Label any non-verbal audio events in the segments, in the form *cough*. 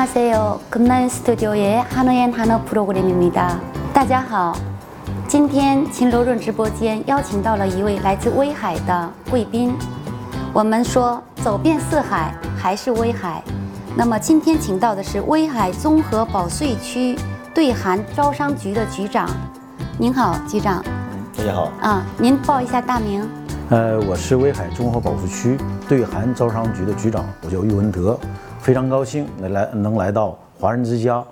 안녕하세요. 금나연 스튜디오의 한어엔 한어 프로그램입니다. 大家好，今天秦罗润直播间邀请到了一位来自威海的贵宾。我们说走遍四海还是威海，那么今天请到的是威海综合保税区对韩招商局的局长。您好，局长。大家好，啊，您报一下大名。呃，我是威海综合保税区对韩招商局的局长，我叫喻文德， 非常高兴能来能来到华人之家，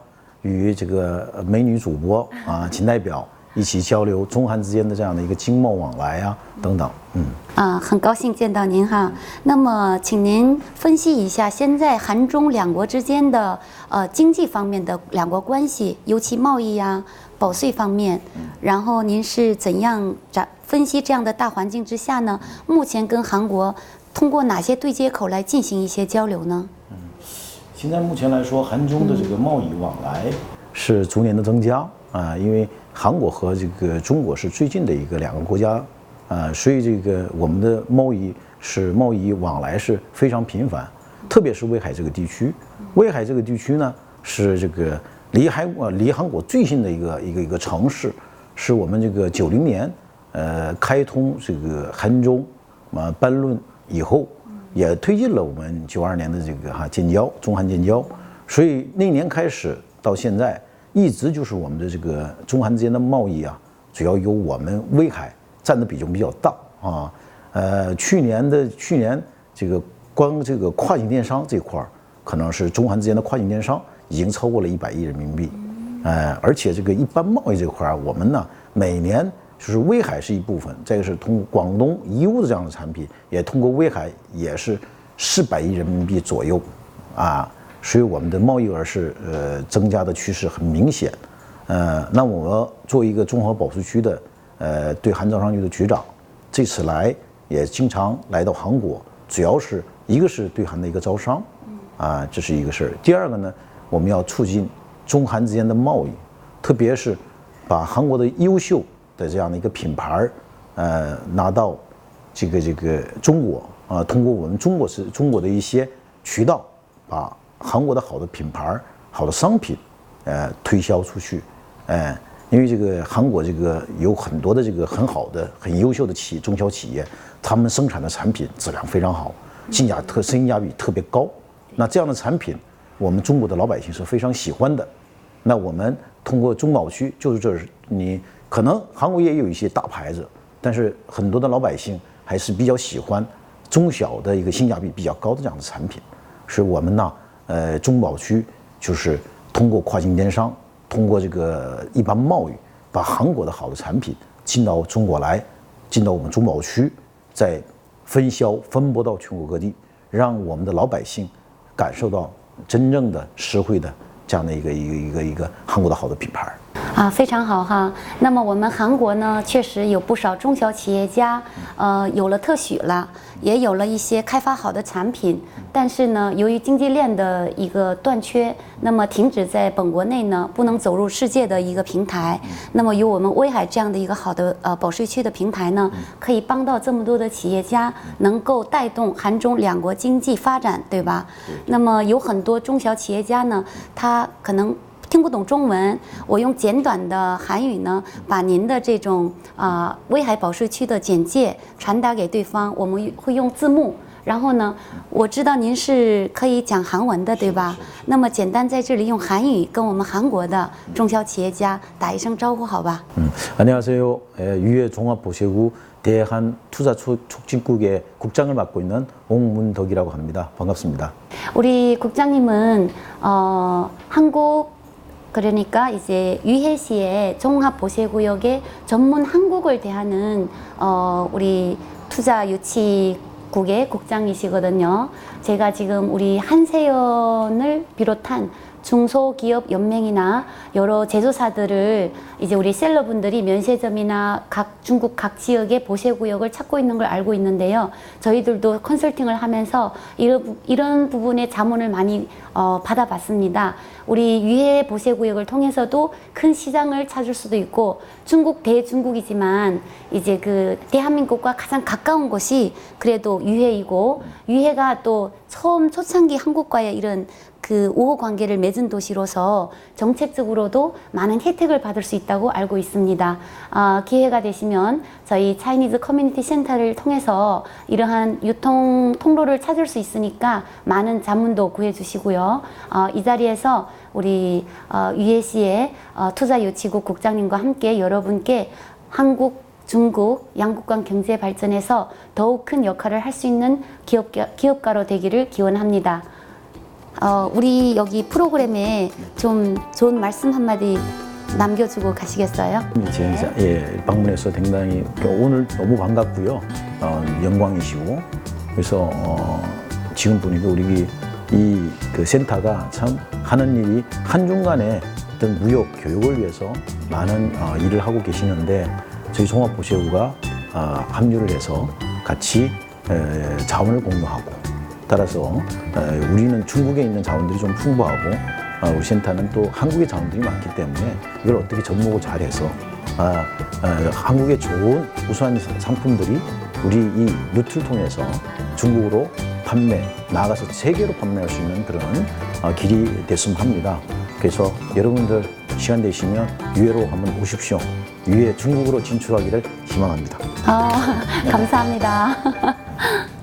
与这个美女主播啊秦代表一起交流中韩之间的这样的一个经贸往来啊等等，嗯。啊，很高兴见到您哈。那么，请您分析一下现在韩中两国之间的呃经济方面的两国关系，尤其贸易呀、保税方面。然后您是怎样展分析这样的大环境之下呢？目前跟韩国通过哪些对接口来进行一些交流呢？现在目前来说，韩中的这个贸易往来是逐年的增加啊，因为韩国和这个中国是最近的一个两个国家啊，所以这个我们的贸易是贸易往来是非常频繁，特别是威海这个地区，威海这个地区呢是这个离韩国离韩国最近的一个一个一个城市，是我们这个九零年呃开通这个韩中啊班论以后。也推进了我们九二年的这个哈建交，中韩建交，所以那年开始到现在，一直就是我们的这个中韩之间的贸易啊，主要由我们威海占的比重比较大啊。呃，去年的去年这个光这个跨境电商这块儿，可能是中韩之间的跨境电商已经超过了一百亿人民币，呃，而且这个一般贸易这块儿，我们呢每年。就是威海是一部分，再一个是通过广东义乌的这样的产品，也通过威海也是四百亿人民币左右，啊，所以我们的贸易额是呃增加的趋势很明显，呃，那我作为一个综合保税区的呃对韩招商局的局长，这次来也经常来到韩国，主要是一个是对韩的一个招商，啊，这是一个事儿。第二个呢，我们要促进中韩之间的贸易，特别是把韩国的优秀。的这样的一个品牌儿，呃，拿到这个这个中国啊，通过我们中国是中国的一些渠道，把韩国的好的品牌儿、好的商品，呃，推销出去，呃，因为这个韩国这个有很多的这个很好的、很优秀的企业、中小企业，他们生产的产品质量非常好，性价特性价比特别高。那这样的产品，我们中国的老百姓是非常喜欢的。那我们通过中保区，就是这是你。可能韩国也有一些大牌子，但是很多的老百姓还是比较喜欢中小的一个性价比比较高的这样的产品。是我们呢，呃，中保区就是通过跨境电商，通过这个一般贸易，把韩国的好的产品进到中国来，进到我们中保区，再分销分拨到全国各地，让我们的老百姓感受到真正的实惠的这样的一个一个一个一个韩国的好的品牌。啊，非常好哈。那么我们韩国呢，确实有不少中小企业家，呃，有了特许了，也有了一些开发好的产品。但是呢，由于经济链的一个断缺，那么停止在本国内呢，不能走入世界的一个平台。那么有我们威海这样的一个好的呃保税区的平台呢，可以帮到这么多的企业家，能够带动韩中两国经济发展，对吧？那么有很多中小企业家呢，他可能。听不懂中文，我用简短的韩语呢，把您的这种啊威海保税区的简介传达给对方。我们会用字幕，然后呢，我知道您是可以讲韩文的，对吧？那么简单在这里用韩语跟我们韩国的中小企业家打一声招呼，好吧？嗯，안녕하세요유해종합보세구대한투자促진국의국장을맡고있는옹문덕이라고합니다반갑습니다 우리국장님은어한국 그러니까 이제 유해시의 종합보세구역의 전문 한국을 대하는 어 우리 투자 유치 국의 국장이시거든요. 제가 지금 우리 한세연을 비롯한 중소기업 연맹이나 여러 제조사들을 이제 우리 셀러분들이 면세점이나 각 중국 각 지역의 보세 구역을 찾고 있는 걸 알고 있는데요. 저희들도 컨설팅을 하면서 이런, 이런 부분의 자문을 많이 어, 받아봤습니다. 우리 유해 보세 구역을 통해서도 큰 시장을 찾을 수도 있고 중국 대중국이지만 이제 그 대한민국과 가장 가까운 곳이 그래도 유해이고 유해가 또 처음 초창기 한국과의 이런 그 우호 관계를 맺은 도시로서 정책적으로도 많은 혜택을 받을 수 있다고 알고 있습니다. 아, 기회가 되시면 저희 차이니즈 커뮤니티 센터를 통해서 이러한 유통 통로를 찾을 수 있으니까 많은 자문도 구해주시고요. 어, 이 자리에서 우리 어, UAC의 어, 투자 유치국 국장님과 함께 여러분께 한국 중국 양국 간 경제 발전에서 더욱 큰 역할을 할 수 있는 기업, 기업가로 되기를 기원합니다. 어, 우리 여기 프로그램에 좀 좋은 말씀 한마디 남겨주고 가시겠어요? 제 이제 예, 방문해서 굉장히 오늘 너무 반갑고요. 어, 영광이시고 그래서 어, 지금 보니까 우리 이 그 센터가 참 하는 일이 한 중간에 어떤 무역 교육을 위해서 많은 어, 일을 하고 계시는데 저희 종합보세우가 어, 합류를 해서 같이 에, 자원을 공유하고 따라서 에, 우리는 중국에 있는 자원들이 좀 풍부하고 어, 우리 센터는 또 한국의 자원들이 많기 때문에 이걸 어떻게 접목을 잘해서 아, 어, 한국의 좋은 우수한 상품들이 우리 이 루트를 통해서 중국으로 판매, 나아가서 세계로 판매할 수 있는 그런 어, 길이 됐으면 합니다. 그래서 여러분들 시간 되시면 유해로 한번 오십시오. 유해 중국으로 진출하기를 희망합니다. 아, *laughs* 감사합니다.